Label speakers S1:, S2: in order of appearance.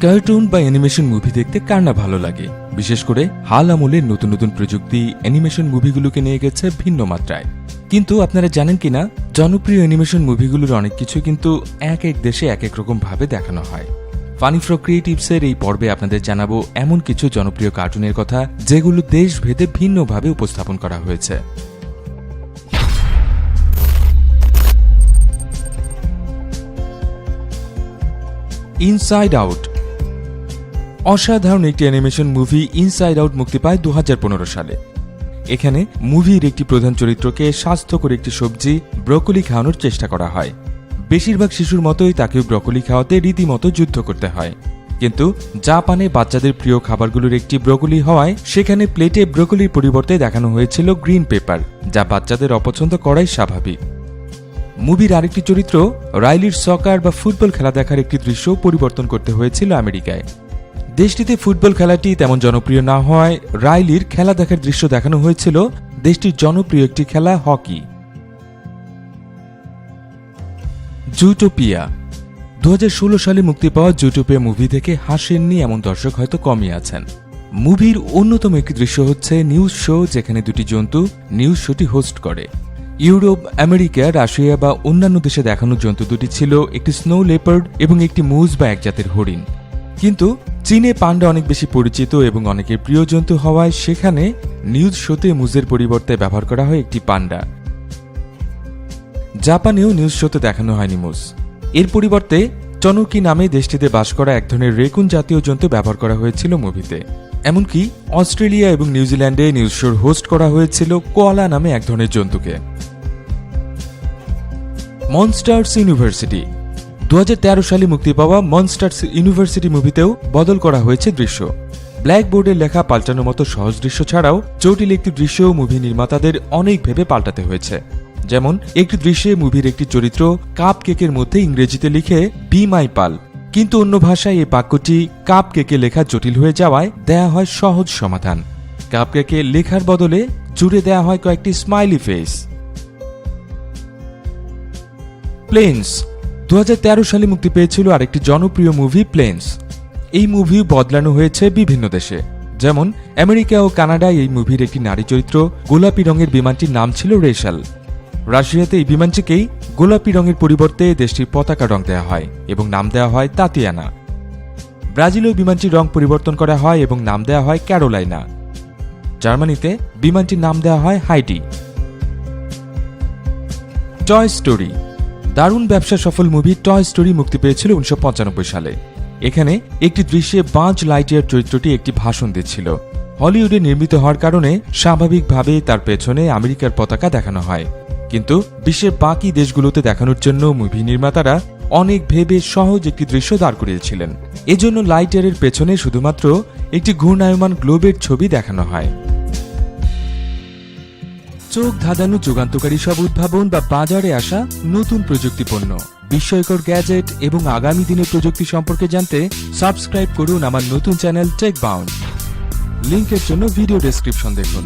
S1: Cartoon বা animation movie দেখতে কার না ভালো লাগে? বিশেষ করে হাল আমলের নতুন নতুন প্রযুক্তি অ্যানিমেশন মুভিগুলোকে নিয়ে গেছে ভিন্ন মাত্রায়। কিন্তু আপনারা জানেন কিনা জনপ্রিয় অ্যানিমেশন মুভিগুলোর অনেক কিছু কিন্তু এক এক দেশে এক এক রকম ভাবে দেখানো হয়। ফানি ফ্র ক্রিয়েটিভসের এই পর্বে আপনাদের জানাব এমন কিছু জনপ্রিয় কার্টুনের কথা, যেগুলো দেশভেদে ভিন্নভাবে উপস্থাপন করা হয়েছে। ইনসাইড আউট অসাধারণ একটি অ্যানিমেশন মুভি ইনসাইড আউট মুক্তি পায় দু হাজার পনেরো সালে। এখানে মুভির একটি প্রধান চরিত্রকে স্বাস্থ্যকর একটি সবজি ব্রকোলি খাওয়ানোর চেষ্টা করা হয়। বেশিরভাগ শিশুর মতোই তাকেও ব্রকোলি খাওয়াতে রীতিমতো যুদ্ধ করতে হয়। কিন্তু জাপানে বাচ্চাদের প্রিয় খাবারগুলোর একটি ব্রকোলি হওয়ায় সেখানে প্লেটে ব্রকোলির পরিবর্তে দেখানো হয়েছিল গ্রিন পেপার, যা বাচ্চাদের অপছন্দ করাই স্বাভাবিক। মুভির আরেকটি চরিত্র, রাইলির সকার বা ফুটবল খেলা দেখার একটি দৃশ্য পরিবর্তন করতে হয়েছিল আমেরিকায়। দেশটিতে ফুটবল খেলাটি তেমন জনপ্রিয় না হওয়ায় রাইলির খেলা দেখার দৃশ্য দেখানো হয়েছিল দেশটির জনপ্রিয় একটি খেলা, হকি। জুটোপিয়া। দু হাজার ষোলো সালে মুক্তি পাওয়া জুটোপিয়া মুভি থেকে হাসেননি এমন দর্শক হয়তো কমই আছেন। মুভির অন্যতম একটি দৃশ্য হচ্ছে নিউজ শো, যেখানে দুটি জন্তু নিউজ শোটি হোস্ট করে। ইউরোপ, আমেরিকা, রাশিয়া বা অন্যান্য দেশে দেখানো জন্তু দুটি ছিল একটি স্নো লেপার্ড এবং একটি মুজ বা এক জাতের হরিণ। কিন্তু চীনে পান্ডা অনেক বেশি পরিচিত এবং অনেকের প্রিয় জন্তু হওয়ায় সেখানে নিউজ শোতে মুজের পরিবর্তে ব্যবহার করা হয় একটি পান্ডা। জাপানেও নিউজ শোতে দেখানো হয়নি মুজ। এর পরিবর্তে চনকি নামে দেশটিতে বাস করা এক ধরনের রেকুন জাতীয় জন্তু ব্যবহার করা হয়েছিল মুভিতে। এমনকি অস্ট্রেলিয়া এবং নিউজিল্যান্ডে নিউজ শোর হোস্ট করা হয়েছিল কোয়ালা নামে এক ধরনের জন্তুকে মনস্টার্স ইউনিভার্সিটি দু হাজার তেরো সালে মুক্তি পাওয়া মনস্টার্স ইউনিভার্সিটি মুভিতেও বদল করা হয়েছে দৃশ্য। ব্ল্যাকবোর্ডে লেখা পাল্টানোর মতো সহজ দৃশ্য ছাড়াও জটিল একটি দৃশ্য মুভি নির্মাতাদের অনেক ভেবে পাল্টাতে হয়েছে। যেমন, একটি দৃশ্যে মুভির একটি চরিত্র কাপ কেকের মধ্যে ইংরেজিতে লিখে বি মাই পাল কিন্তু অন্য ভাষায় এই বাক্যটি কাপ কেকে লেখা জটিল হয়ে যাওয়ায় দেয়া হয় সহজ সমাধান। কাপ কেকে লেখার বদলে জুড়ে দেয়া হয় কয়েকটি স্মাইলি ফেস প্লেন্স দু হাজার তেরো সালে মুক্তি পেয়েছিল আরেকটি জনপ্রিয় মুভি প্লেন্স এই মুভি বদলানো হয়েছে বিভিন্ন দেশে। যেমন, আমেরিকা ও কানাডায় এই মুভির একটি নারী চরিত্র, গোলাপি রঙের বিমানটির নাম ছিল রেশাল। রাশিয়াতে এই বিমানটিকেই গোলাপি রঙের পরিবর্তে দেশটির পতাকা রং দেওয়া হয় এবং নাম দেওয়া হয় তাতিয়ানা। ব্রাজিলেও বিমানটির রং পরিবর্তন করা হয় এবং নাম দেওয়া হয় ক্যারোলাইনা। জার্মানিতে বিমানটির নাম দেওয়া হয় হাইটি টয় স্টোরি। দারুণ ব্যবসা সফল মুভি টয় স্টোরি মুক্তি পেয়েছিল উনিশশো পঁচানব্বই সালে। এখানে একটি দৃশ্যে বাঁচ লাইটিয়ার চরিত্রটি একটি ভাষণ দিচ্ছিল। হলিউডে নির্মিত হওয়ার কারণে স্বাভাবিকভাবে তার পেছনে আমেরিকার পতাকা দেখানো হয়। কিন্তু বিশ্বের বাকি দেশগুলোতে দেখানোর জন্য মুভি নির্মাতারা অনেক ভেবে সহজ একটি দৃশ্য দাঁড় করিয়েছিলেন। এজন্য লাইটারের পেছনে শুধুমাত্র একটি ঘূর্ণায়মান গ্লোবের ছবি দেখানো হয়। চোখ ধাঁধানো যুগান্তকারী সব উদ্ভাবন বা বাজারে আসা নতুন প্রযুক্তি পণ্য। বিস্ময়কর গ্যাজেট এবং আগামী দিনের প্রযুক্তি সম্পর্কে জানতে সাবস্ক্রাইব করুন আমার নতুন চ্যানেল টেক বাউন্ড লিঙ্কের জন্য ভিডিও ডেসক্রিপশন দেখুন।